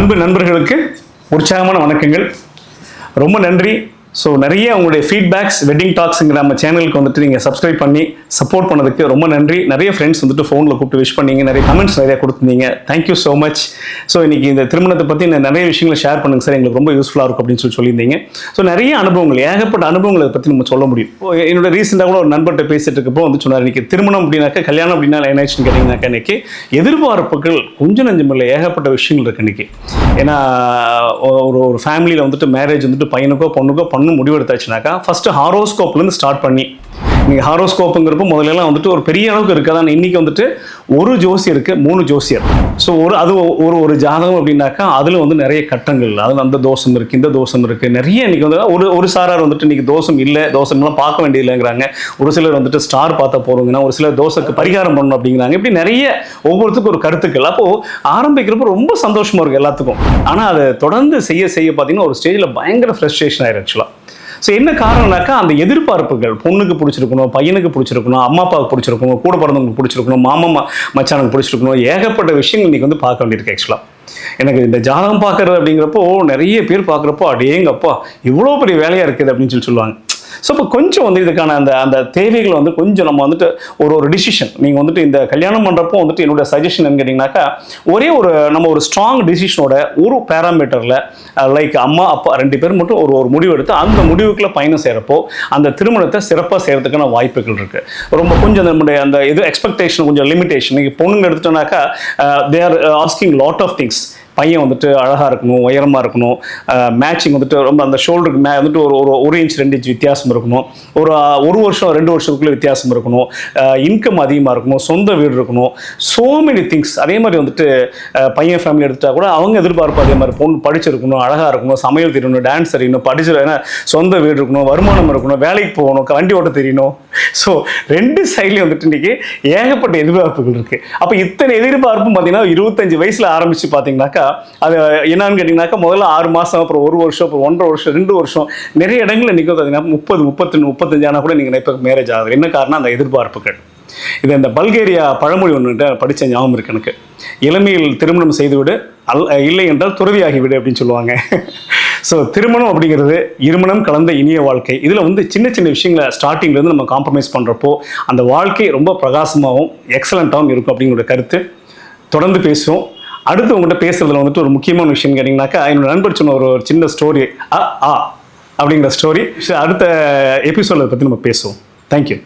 அன்பு நண்பர்களுக்கு உற்சாகமான வணக்கங்கள். ரொம்ப நன்றி. ஸோ நிறைய உங்களுடைய ஃபீட்பேக்ஸ் வெட்டிங் டாக்ஸுங்கிற நம்ம சேனலுக்கு வந்துட்டு நீங்கள் சப்ஸ்கிரைப் பண்ணி சப்போர்ட் பண்ணதுக்கு ரொம்ப நன்றி. நிறைய ஃப்ரெண்ட்ஸ் வந்துட்டு ஃபோனில் கூப்பிட்டு விஷ் பண்ணீங்க. நிறைய கமெண்ட்ஸ் நிறைய கொடுத்துருந்தீங்க தேங்க்யூ ஸோ மச் ஸோ இன்றைக்கி இந்த திருமணத்தை பற்றி நிறைய விஷயங்களை ஷேர் பண்ணுங்க சார் எங்களுக்கு ரொம்ப யூஸ்ஃபுல்லாக இருக்கும் அப்படின்னு சொல்லி சொல்லியிருந்தீங்க. ஸோ நிறைய அனுபவங்கள் ஏகப்பட்ட அனுபவங்களை பற்றி நம்ம சொல்ல முடியும். இப்போ என்னோட ரீசெண்டாக கூட ஒரு நண்பர்கிட்ட பேசிட்டு இருக்கப்போ வந்து சொன்னார் இன்றைக்கி திருமணம் அப்படின்னாக்கா கல்யாணம் அப்படின்னா என்ன ஆச்சுன்னு கேட்டிங்கனாக்கா இன்றைக்கி எதிர்பார்ப்புகள் கொஞ்சம் நஞ்சமில்லை ஏகப்பட்ட விஷயங்கள் இருக்குது இன்றைக்கி ஏன்னா ஒரு ஒரு ஃபேமிலியில் வந்துட்டு மேரேஜ் வந்துட்டு பையனுக்கோ பொண்ணுக்கோ பொண்ணு முடிவெடுத்தாச்சுனாக்கா ஃபஸ்ட்டு ஹாரோஸ்கோப்லேருந்து ஸ்டார்ட் பண்ணி நீங்கள் ஹாரோஸ்கோப்புங்கிறப்ப முதல்லலாம் வந்துட்டு ஒரு பெரிய அளவுக்கு இருக்குது ஆனால் இன்னைக்கு வந்துட்டு ஒரு ஜோசியருக்கு மூணு ஜோசியர். ஸோ ஒரு அது ஒரு ஒரு ஜாதகம் அப்படின்னாக்கா அதில் வந்து நிறைய கட்டங்கள். அதில் அந்த தோஷம் இருக்குது இந்த தோஷம் இருக்குது நிறைய இன்றைக்கி வந்து ஒரு ஒரு சாரார் வந்துட்டு இன்றைக்கி தோஷம் இல்லை தோஷம்லாம் பார்க்க வேண்டியதில்லைங்கிறாங்க. ஒரு சிலர் வந்துட்டு ஸ்டார் பார்த்தா போகிறோங்கன்னா ஒரு சிலர் தோசைக்கு பரிகாரம் பண்ணணும் அப்படிங்கிறாங்க. இப்படி நிறைய ஒவ்வொருத்துக்கும் ஒரு கருத்துக்கள். அப்போது ஆரம்பிக்கிறப்ப ரொம்ப சந்தோஷமாக இருக்கும் எல்லாத்துக்கும். ஆனால் அதை தொடர்ந்து செய்ய செய்ய பார்த்தீங்கன்னா ஒரு ஸ்டேஜில் பயங்கர ஃப்ரெஸ்ட்ரேஷன் ஆயிரும் ஆக்சுவலாக ஸோ என்ன காரணம்னாக்கா அந்த எதிர்பார்ப்புகள் பொண்ணுக்கு பிடிச்சிருக்கணும் பையனுக்கு பிடிச்சிருக்கணும் அம்மா அப்பாவுக்கு பிடிச்சிருக்கணும் கூட பிறந்தவங்களுக்கு பிடிச்சிருக்கணும் மாமா மச்சானுக்கு பிடிச்சிருக்கணும் ஏகப்பட்ட விஷயங்கள் இன்றைக்கி வந்து பார்க்க வேண்டியிருக்கு ஆக்சுவலாக எனக்கு இந்த ஜாதகம் பார்க்குறது அப்படிங்கிறப்போ நிறைய பேர் பார்க்குறப்போ அடேங்கப்பா இவ்வளோ பெரிய வேலையாக இருக்குது அப்படின்னு சொல்லி சொல்லுவாங்க. ஸோ இப்போ கொஞ்சம் வந்து இதுக்கான அந்த அந்த தேவைகளை வந்து கொஞ்சம் நம்ம வந்துட்டு ஒரு ஒரு டிசிஷன் நீங்கள் வந்துட்டு இந்த கல்யாணம் பண்ணுறப்போ வந்துட்டு என்னோட சஜஷன் என்ன கேட்டிங்கனாக்கா ஒரே ஒரு நம்ம ஒரு ஸ்ட்ராங் டிசிஷனோட ஒரு பேராமீட்டரில் லைக் அம்மா அப்பா ரெண்டு பேர் மட்டும் ஒரு ஒரு முடிவு எடுத்து அந்த முடிவுக்குள்ள பயணம் செய்கிறப்போ அந்த திருமணத்தை சிறப்பாக செய்கிறதுக்கான வாய்ப்புகள் இருக்குது ரொம்ப கொஞ்சம் நம்முடைய அந்த இது எக்ஸ்பெக்டேஷன் கொஞ்சம் லிமிடேஷன் நீங்கள் பொண்ணுங்க எடுத்துட்டோம்னாக்கா they are asking lot of things பையன் வந்துட்டு அழகாக இருக்கணும் உயரமாக இருக்கணும். மேட்சிங் வந்துட்டு ரொம்ப அந்த ஷோல்டருக்கு மே வந்துட்டு ஒரு ஒரு ஒரு இன்ச் ரெண்டு இன்ச் வித்தியாசம் இருக்கணும். ஒரு ஒரு வருஷம் ரெண்டு வருஷத்துக்குள்ளே வித்தியாசம் இருக்கணும். இன்கம் அதிகமாக இருக்கணும் சொந்த வீடு இருக்கணும். ஸோ மெனி திங்ஸ் அதே மாதிரி வந்துட்டு பையன் ஃபேமிலி எடுத்துட்டா கூட அவங்க எதிர்பார்ப்பு அதே மாதிரி. பொண்ணு படிச்சிருக்கணும் அழகாக இருக்கணும் சமையல் தெரியணும் டான்ஸ் தெரியணும் படிச்சு ஏன்னா சொந்த வீடு இருக்கணும் வருமானம் இருக்கணும் வேலைக்கு போகணும் வண்டி ஓட்ட தெரியணும். ஸோ ரெண்டு சைட்லேயும் வந்துட்டு இன்னைக்கு ஏகப்பட்ட எதிர்பார்ப்புகள் இருக்குது அப்போ இத்தனை எதிர்பார்ப்பும் பார்த்தீங்கன்னா இருபத்தஞ்சு வயசில் ஆரம்பிச்சு பார்த்தீங்கன்னாக்கா அது என்னன்னு கேட்டிங்கனாக்கா முதல்ல ஆறு மாதம் அப்புறம் ஒரு வருஷம் அப்புறம் ஒன்றரை வருஷம் ரெண்டு வருஷம் நிறைய இடங்களில் நிற்கும் பார்த்தீங்கன்னா முப்பது முப்பத்தொன்று முப்பத்தஞ்சு ஆனால் கூட நீங்கள் இப்போ மேரேஜ் ஆகுது. என்ன காரணம் அந்த எதிர்பார்ப்புகள். இது இந்த பல்கேரியா பழமொழி ஒன்று படித்த ஞாபகம் இருக்கு எனக்கு. இளமையில் திருமணம் செய்துவிடு அல் இல்லை என்றால் துறவியாகி விடு அப்படின்னு சொல்லுவாங்க. ஸோ திருமணம் அப்படிங்கிறது இருமணம் கலந்த இனிய வாழ்க்கை. இதில் வந்து சின்ன சின்ன விஷயங்களை ஸ்டார்டிங்லேருந்து நம்ம காம்ப்ரமைஸ் பண்ணுறப்போ அந்த வாழ்க்கை ரொம்ப பிரகாசமாகவும் எக்ஸலண்ட்டாகவும் இருக்கும் அப்படிங்கிற கருத்து. தொடர்ந்து பேசுவோம். அடுத்து உங்கள்கிட்ட பேசுறதுல வந்துட்டு ஒரு முக்கியமான விஷயம் கேட்டிங்கனாக்கா என்னோட நண்பர் சொன்ன ஒரு சின்ன ஸ்டோரி அ ஆ அப்படிங்கிற ஸ்டோரி அடுத்த எபிசோட பற்றி நம்ம பேசுவோம். தேங்க்யூ